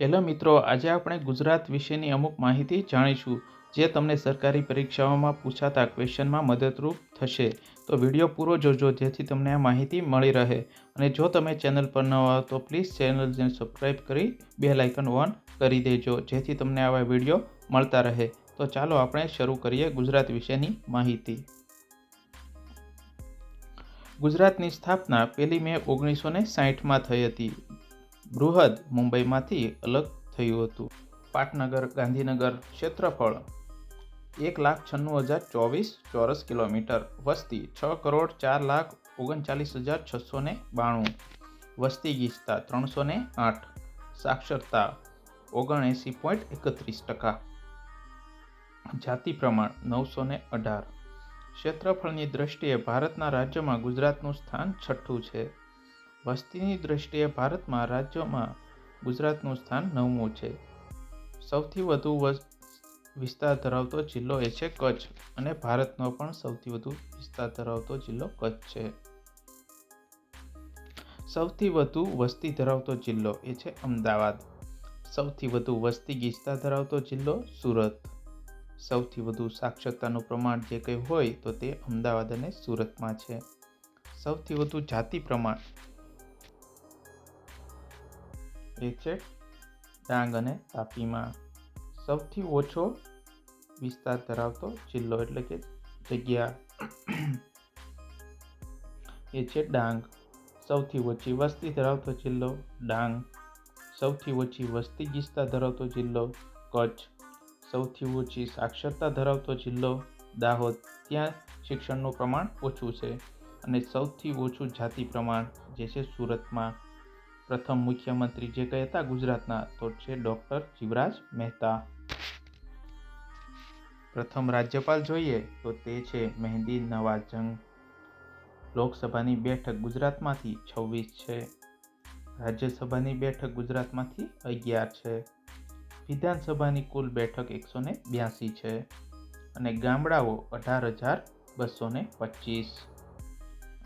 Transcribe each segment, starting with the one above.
Hello મિત્રો, આજે આપણે ગુજરાત વિશેની અમુક માહિતી જાણીશું, જે તમને સરકારી પરીક્ષાઓમાં પૂછાતા ક્વેશ્ચનમાં મદદરૂપ થશે. તો વીડિયો પૂરો જોજો, જેથી તમને આ માહિતી મળી રહે. અને જો તમે ચેનલ પર ન હો તો પ્લીઝ ચેનલને સબસ્ક્રાઈબ કરી બે લાઇકન ઓન કરી દેજો, જેથી તમને આવા વીડિયો મળતા રહે. તો ચાલો આપણે શરૂ કરીએ ગુજરાત વિશેની માહિતી. ગુજરાતની સ્થાપના પહેલી મે ઓગણીસો ને સાહીઠમાં થઈ હતી. બૃહદ મુંબઈમાંથી અલગ થયું હતું. પાટનગર, ગાંધીનગર ક્ષેત્રફળ એક લાખ છન્નું હજાર ચોવીસ ચોરસ કિલોમીટર, વસ્તી છ કરોડ ચાર લાખ ઓગણચાલીસ હજાર છસો ને બાણું, વસ્તી ગીચતા ત્રણસો ને આઠ, સાક્ષરતા ઓગણએંસી પોઈન્ટ એકત્રીસ ટકા, જાતિ પ્રમાણ નવસો ને અઢાર. ક્ષેત્રફળની દ્રષ્ટિએ ભારતના રાજ્યમાં ગુજરાતનું સ્થાન છઠ્ઠું છે. વસ્તીની દ્રષ્ટિએ ભારતમાં રાજ્યોમાં ગુજરાતનું સ્થાન નવમું છે. સૌથી વધુ વિસ્તાર ધરાવતો જિલ્લો એ છે કચ્છ અને ભારતનો પણ સૌથી વધુ વિસ્તાર ધરાવતો જિલ્લો કચ્છ છે. સૌથી વધુ વસ્તી ધરાવતો જિલ્લો એ છે અમદાવાદ. સૌથી વધુ વસ્તી ગીચતા ધરાવતો જિલ્લો સુરત. સૌથી વધુ સાક્ષરતાનું પ્રમાણ જે કંઈ હોય તો તે અમદાવાદ અને સુરતમાં છે. સૌથી વધુ જાતિ પ્રમાણ એ છે ડાંગ અને તાપીમાં. સૌથી ઓછો વિસ્તાર ધરાવતો જિલ્લો એટલે કે જગ્યા એ છે ડાંગ. સૌથી ઓછી વસ્તી ધરાવતો જિલ્લો ડાંગ. સૌથી ઓછી વસ્તી ગીચતા ધરાવતો જિલ્લો કચ્છ. સૌથી ઓછી સાક્ષરતા ધરાવતો જિલ્લો દાહોદ. ત્યાં શિક્ષણનું પ્રમાણ ઓછું છે અને સૌથી ઓછું જાતિ પ્રમાણ જે છે સુરતમાં. પ્રથમ મુખ્યમંત્રી જે કહે હતા, ગુજરાતના, તો છે ડૉક્ટર શિવરાજ મહેતા. પ્રથમ રાજ્યપાલ જોઈએ તો તે છે મહેંદી નવાજંગ. લોકસભાની બેઠક ગુજરાતમાંથી છવ્વીસ છે. રાજ્યસભાની બેઠક ગુજરાતમાંથી અગિયાર છે. વિધાનસભાની કુલ બેઠક એકસો ને બ્યાસી છે અને ગામડાઓ અઢાર હજાર બસો ને પચીસ.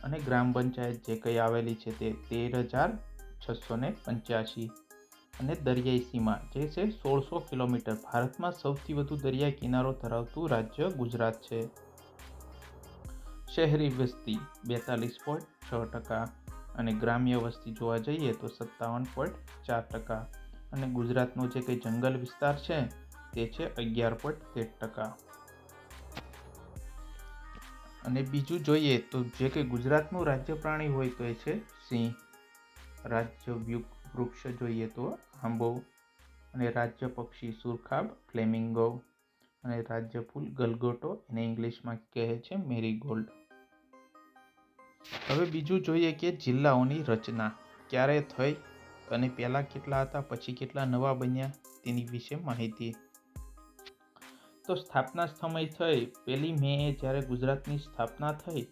અને ગ્રામ પંચાયત જે કંઈ આવેલી છે તે તેર હજાર છસો ને પંચ્યાસી અને દરિયાઈ સીમા, જે છે સોળસો કિલોમીટર. ભારતમાં સૌથી વધુ દરિયાઈ કિનારો ધરાવતું રાજ્ય ગુજરાત છે. શહેરી વસ્તી બેતાલીસ પોઈન્ટ છ ટકા અને ગ્રામ્ય વસ્તી જોવા જઈએ તો સત્તાવન પોઈન્ટ ચાર ટકા અને ગુજરાતનો જે કંઈ જંગલ વિસ્તાર છે તે છે અગિયાર પોઈન્ટ તેર ટકા. અને બીજું જોઈએ તો જે કંઈ ગુજરાતનું રાજ્ય પ્રાણી હોય તો એ છે સિંહ. રાજ્ય વૃક્ષ જોઈએ તો આંબો અને રાજ્ય પક્ષી સુરખાબ, ફ્લેમિંગો અને રાજ્ય ફૂલ ગલગોટો એને ઇંગ્લિશમાં કહે છે મેરીગોલ્ડ. હવે બીજું જોઈએ કે જિલ્લાઓની રચના ક્યારે થઈ અને પહેલાં કેટલા હતા, પછી કેટલા નવા બન્યા તેની વિશે માહિતી. તો સ્થાપના સમય થઈ. પહેલી મે જ્યારે ગુજરાતની સ્થાપના થઈ,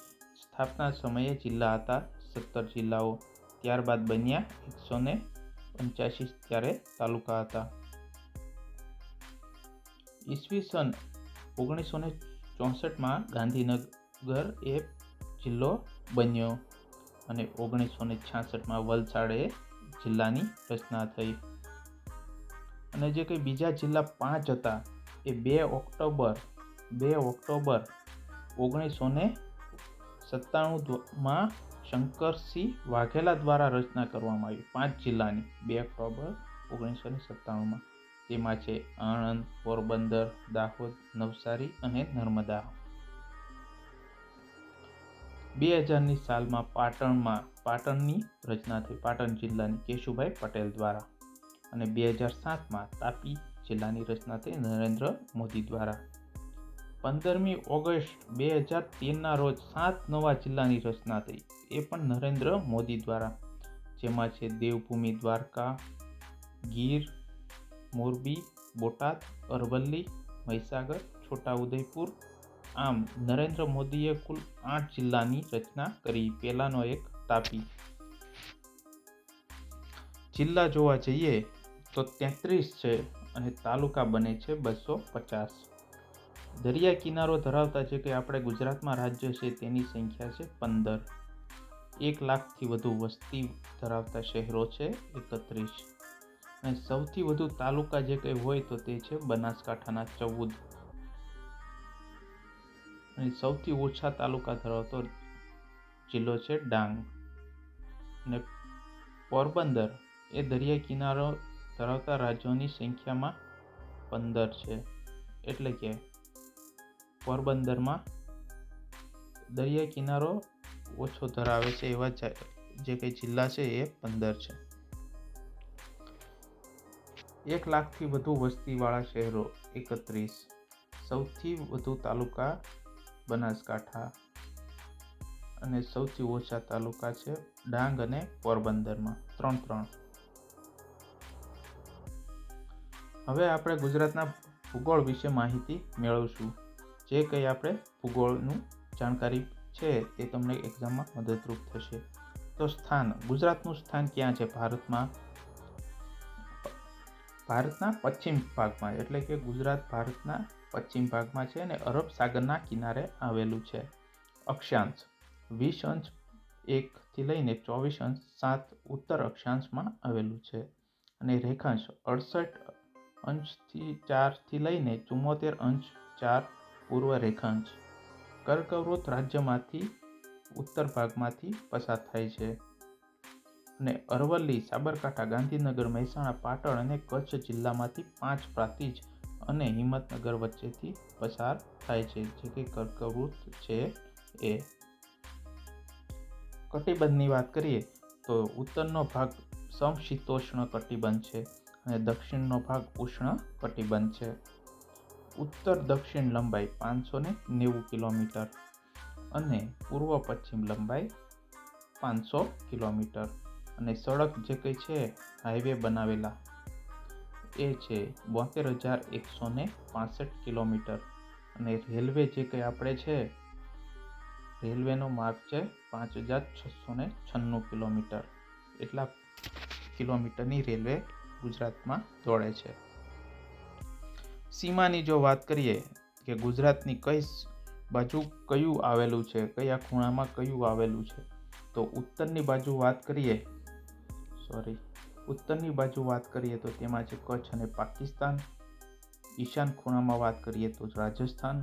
સ્થાપના સમયે જિલ્લા હતા સત્તર જિલ્લાઓ. ત્યારબાદ બન્યા એકસો ને પંચ્યાસી ત્યારે તાલુકા હતા. ઈસવીસન ઓગણીસો ને ચોસઠમાં ગાંધીનગર એ જિલ્લો બન્યો અને ઓગણીસો ને છાસઠમાં વલસાડ જિલ્લાની રચના થઈ. અને જે કંઈ બીજા જિલ્લા પાંચ હતા એ બે ઓક્ટોબર બે ઓક્ટોબર ઓગણીસો ને સત્તાણુંમાં શંકરસિંહ વાઘેલા દ્વારા રચના કરવામાં આવી. પાંચ જિલ્લાની, બે ઓક્ટોબર ઓગણીસો ને સત્તાણુંમાં. તેમાં છે આણંદ, પોરબંદર, દાહોદ, નવસારી અને નર્મદા. બે હજારની સાલમાં પાટણમાં, પાટણની રચના થઈ. પાટણ જિલ્લાની કેશુભાઈ પટેલ દ્વારા. અને બે હજાર સાતમાં તાપી જિલ્લાની રચના થઈ નરેન્દ્ર મોદી દ્વારા. પંદરમી ઓગસ્ટ બે હજાર તેરના રોજ સાત નવા જિલ્લાની રચના થઈ, એ પણ નરેન્દ્ર મોદી દ્વારા. જેમાં છે દેવભૂમિ દ્વારકા, ગીર, મોરબી, બોટાદ, અરવલ્લી, મહીસાગર, છોટાઉદેપુર. આમ નરેન્દ્ર મોદીએ કુલ આઠ જિલ્લાની રચના કરી, પહેલાંનો એક તાપી. જિલ્લા જોવા જઈએ તો તેત્રીસ છે અને તાલુકા બને છે બસો પચાસ. દરિયા કિનારો ધરાવતા જે કે આપણે ગુજરાતમાં રાજ્ય છે તેની સંખ્યા છે પંદર. એક લાખથી વધુ વસ્તી ધરાવતા શહેરો છે એકત્રીસ. અને સૌથી વધુ તાલુકા જે કંઈ હોય તો તે છે બનાસકાંઠાના ચૌદ. અને સૌથી ઓછા તાલુકા ધરાવતો જિલ્લો છે ડાંગ. અને પોરબંદર એ દરિયા કિનારો ધરાવતા રાજ્યોની સંખ્યામાં પંદર છે. એટલે કે પોરબંદરમાં દરિયા કિનારો ઓછો ધરાવે છે એવા જે કંઈ જિલ્લા છે એ પંદર છે. એક લાખથી વધુ વસ્તીવાળા શહેરો એકત્રીસ. સૌથી વધુ તાલુકા બનાસકાંઠા અને સૌથી ઓછા તાલુકા છે ડાંગ અને પોરબંદરમાં ત્રણ ત્રણ. હવે આપણે ગુજરાતના ભૂગોળ વિશે માહિતી મેળવશું. જે કંઈ આપણે ભૂગોળનું જાણકારી છે તે તમને એક્ઝામમાં મદદરૂપ થશે. તો સ્થાન, ગુજરાતનું સ્થાન ક્યાં છે? ભારતમાં, ભારતના પશ્ચિમ ભાગમાં, એટલે કે ગુજરાત ભારતના પશ્ચિમ ભાગમાં છે અને અરબ સાગરના કિનારે આવેલું છે. અક્ષાંશ, વીસ અંશ એકથી લઈને ચોવીસ અંશ સાત ઉત્તર અક્ષાંશમાં આવેલું છે. અને રેખાંશ, અડસઠ અંશથી ચારથી લઈને ચુમ્મોતેર અંશ ચાર પૂર્વ રેખાંશ કર્કવૃત રાજ્યમાંથી ઉત્તર ભાગમાંથી પસાર થાય છે. અને અરવલ્લી, સાબરકાંઠા, ગાંધીનગર, મહેસાણા, પાટણ અને કચ્છ જિલ્લામાંથી પાંચ પ્રાંતિજ અને હિંમતનગર વચ્ચેથી પસાર થાય છે, જે કે કર્કવૃત છે એ. કટિબંધની વાત કરીએ તો ઉત્તરનો ભાગ સમશીતોષ્ણ કટિબંધ છે અને દક્ષિણનો ભાગ ઉષ્ણ કટિબંધ છે. ઉત્તર દક્ષિણ લંબાઈ પાંચસો ને નેવું કિલોમીટર અને પૂર્વ પશ્ચિમ લંબાઈ પાંચસો કિલોમીટર. અને સડક જે કંઈ છે, હાઈવે બનાવેલા, એ છે બોતેર હજાર એકસો ને પાસઠ કિલોમીટર. અને રેલવે જે કંઈ આપણે છે, રેલવેનો માર્ગ છે પાંચ હજાર છસો ને છન્નું કિલોમીટર. એટલા કિલોમીટરની રેલવે ગુજરાતમાં દોડે છે. સીમાની જો વાત કરીએ કે ગુજરાતની કઈ બાજુ કયું આવેલું છે, કયા ખૂણામાં કયું આવેલું છે, તો ઉત્તરની બાજુ વાત કરીએ સોરી ઉત્તરની બાજુ વાત કરીએ તો તેમાં છે કચ્છ અને પાકિસ્તાન, ઈશાન ખૂણામાં વાત કરીએ તો રાજસ્થાન,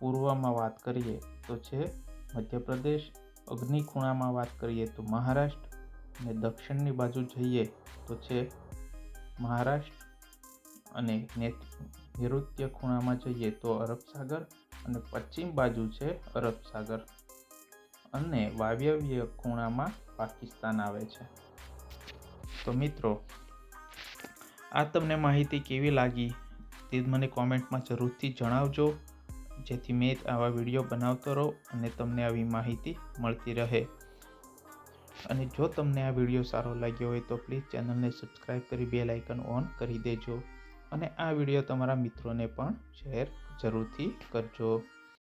પૂર્વમાં વાત કરીએ તો છે મધ્યપ્રદેશ, અગ્નિ ખૂણામાં વાત કરીએ તો મહારાષ્ટ્ર અને દક્ષિણની બાજુ જઈએ તો છે મહારાષ્ટ્ર. અને નૈઋત્ય ખૂણામાં જઈએ તો અરબ સાગર અને પશ્ચિમ બાજુ છે અરબ સાગર. અને વાયવ્ય ખૂણામાં પાકિસ્તાન આવે છે. તો મિત્રો, આ તમને માહિતી કેવી લાગી તે મને કોમેન્ટમાં જરૂરથી જણાવજો. જેથી મેં આવા વીડિયો બનાવતો રહો અને તમને આવી માહિતી મળતી રહે. અને જો તમને આ વીડિયો સારો લાગ્યો હોય તો પ્લીઝ ચેનલને સબસ્ક્રાઈબ કરી બે લાઇકન ઓન કરી દેજો. અને આ વીડિયો તમારા મિત્રોને પણ શેર જરૂરથી કરજો.